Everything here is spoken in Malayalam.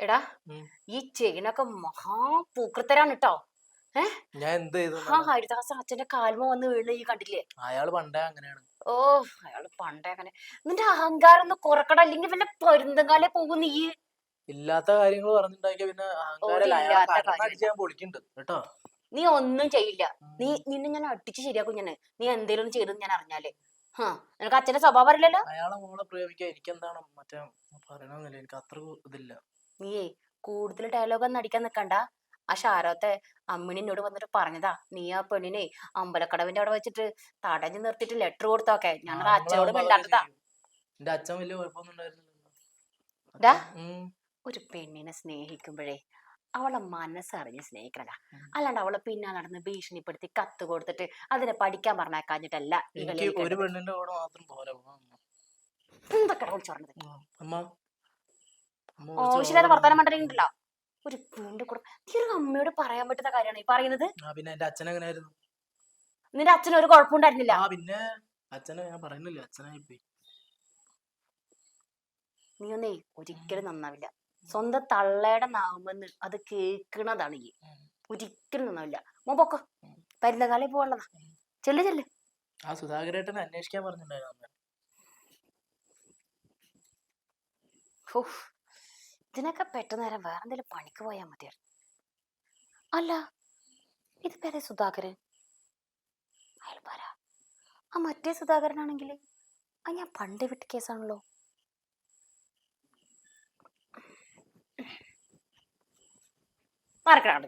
എടാ ഈ ചെയിനൊക്കെ മഹാ പൂക്കൃത്തരാണ് കേട്ടോ ഞാൻ എന്ത് ചെയ്തു ആ ഹരിദാസ് അച്ഛന്റെ കാൽമ വന്ന് വീണ് ഈ കണ്ടില്ലേ? അയാൾ പണ്ടേ അങ്ങനെയാണ്. ഓ അയാൾ പണ്ടേ അങ്ങനെ. നിന്റെ അഹങ്കാരം ഒന്ന് കുറക്കട അല്ലെങ്കിൽ പിന്നെ പൊരുന്തങ്കാലെ പോകും നീ ഇല്ലാത്ത കാര്യങ്ങൾ പറഞ്ഞിട്ടുണ്ടാക്കിയ പിന്നെ. പൊളിക്കുന്നുണ്ട് കേട്ടോ? നീ ഒന്നും ചെയ്യില്ല. നീ നിന്നെ ഞാൻ അടിച്ച് ശരിയാക്കും ഞാൻ നീ എന്തേലും ഒന്നും ചെയ്തെന്ന് ഞാൻ അറിഞ്ഞാലേ. നിനക്ക് അച്ഛന്റെ സ്വഭാവം അറിയില്ലല്ലോ? അയാളെ മോളെ പ്രയോഗിക്കാൻ എനിക്ക് എന്താണ് മറ്റേ പറയണമെന്നില്ല എനിക്ക് അത്ര ഇതില്ല. നീയേ കൂടുതൽ ഡയലോഗ് ഒന്നും അടിക്കാൻ നിക്കണ്ട. ആ ഷാരോത്തെ അമ്മിണി എന്നോട് വന്നിട്ട് പറഞ്ഞതാ. നീ ആ പെണ്ണിനെ അമ്പലക്കടവിന്റെ അവിടെ വെച്ചിട്ട് തടഞ്ഞു നിർത്തിട്ട് ലെറ്റർ കൊടുത്തോക്കെ. ഞാൻ അച്ഛനോട് മിണ്ടാത്തതാ. എന്റെ അച്ഛൻ വലിയ കുഴപ്പമൊന്നും. ഒരു പെണ്ണിനെ സ്നേഹിക്കുമ്പോഴേ അവളെ മനസ്സറിഞ്ഞ് സ്നേഹിക്കണടാ അല്ലാണ്ട് അവളെ പിന്നെ നടന്ന് ഭീഷണിപ്പെടുത്തി കത്ത് കൊടുത്തിട്ട് അതിനെ പഠിക്കാൻ പറഞ്ഞേക്കാഞ്ഞിട്ടല്ല ഈ എനിക്ക് ആവശ്യമില്ലാതെ ഓളോട് വർത്താനം പറഞ്ഞിട്ടുണ്ടല്ലോ ഒരു പെണ്ണിന്റെ കൂടെ. നീ ഒരു അമ്മയോട് പറയാൻ പറ്റുന്ന കാര്യമാണ്. ഈ പറയുന്നത് പിന്നെ എന്റെ അച്ഛൻ എങ്ങനെയായിരുന്നു നിന്റെ അച്ഛൻ ഒരു കുഴപ്പമുണ്ടായിരുന്നില്ല. ആ പിന്നെ അച്ഛനെ ഞാൻ പറയുന്നില്ല. അച്ഛനായി പോയി നീ ഒന്നേ ഒരിക്കലും നന്നാവില്ല. സ്വന്തം തള്ളയുടെ നാമെന്ന് അത് കേൾക്കണതാണ് ഈ. ഒരിക്കലും നന്നാവില്ല. മോ പൊക്കോ. പരുന്നകാലം പോവാനുള്ളതാ. ചെല്ലു ചെല്ലു. ആ സുധാകരേട്ടനെ അന്വേഷിക്കാൻ പറഞ്ഞിട്ടുണ്ടായിരുന്നു ഇതിനൊക്കെ പെട്ടെന്ന് നേരം വേറെ എന്തെങ്കിലും പണിക്ക് പോയാൽ മതിയായിരുന്നു അല്ല ഇത് പേരെ സുധാകരൻ. അയാൾ പറ ആ മറ്റേ സുധാകരനാണെങ്കിൽ ആ ഞാൻ പണ്ട് വിട്ട കേസാണല്ലോ. മറക്കണ